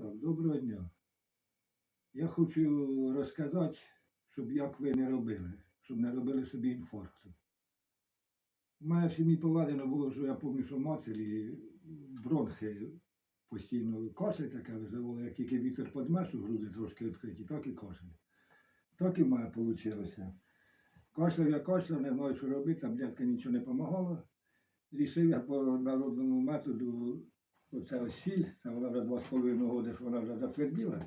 Так, доброго дня. Я хочу розказати, щоб як ви не робили, щоб не робили собі інфаркту. У мене в сім'ї поведено було, що я що матері бронхи постійно кашель таке визивало, як тільки вітер подмеш груди трошки відкриті, так і кашель. Так і мене вийшло. Кашляв я кашляв, не знаю, що робити, таблетка нічого не допомагала. Рішив я по народному методу оце ось сіль, це вона вже два з половиною роки, що вона вже затверділа.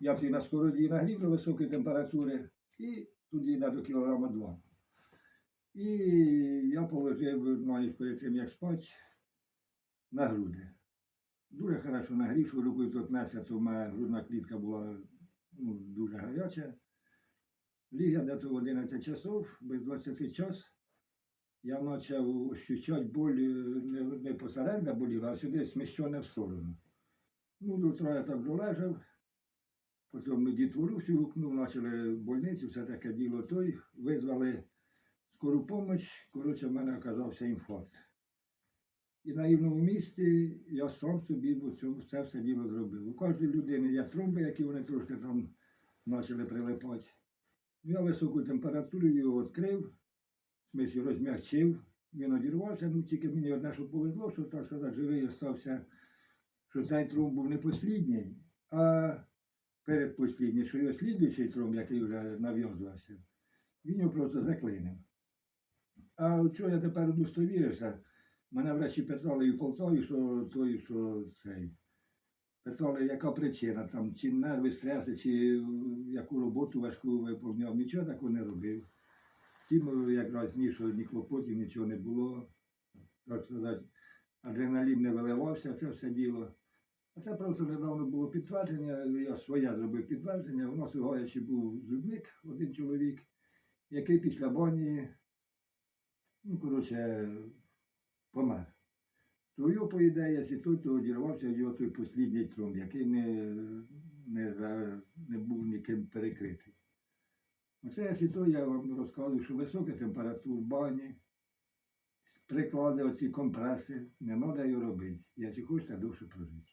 Я її на скороді нагрів до високої температури і тоді на до кілограма два. І я положив на ніч перед тим, як спати, на груди. Дуже хорошо нагрів, що рукою торкнеться, то в мене грудна клітка була ну, дуже гаряча. Ліг я в 11 часов, без 20 час я почав ощущати боль е, не, не посередині боліла, а сюди сміщене в сторону. Ну, до утра я так долежав, потім ми дітвору всю гукнув, почали в больниці, все таке діло той, визвали скору допомогу, коротше, в мене оказався інфаркт. І на рівному місці я сам собі це все діло зробив. У кожної людини є тромби, які вони трошки там почали прилипати. Я високу температуру його відкрив, в смислі розм'якчив, він одірвався, ну тільки мені одне, що повезло, що так сказати, живий остався, що цей тромб був не послідній, а передпослідній, що його слідуючий тромб, який вже нав'язувався, він його просто заклинив. А що я тепер удостовірився, мене врачі питали і в Полтаві, що той, що цей. Питали, яка причина, там, чи нерви, стреси, чи яку роботу важку виповняв, нічого такого не робив. Втім, якраз ні, що ні клопотів, нічого не було. Так сказати, адреналін не виливався, це все діло. А це просто недавно було підтвердження, я своє зробив підтвердження. У нас у Гаячі був зубник, один чоловік, який після бані, ну, коротше, помер. То його, по ідеї, то одірвався його той послідній тромб, який не, не, не був ніким перекритий. Оце, якщо то, я вам розказую, що висока температура в бані, приклади, оці компреси, не треба його робити. Якщо хочете, довше прожити.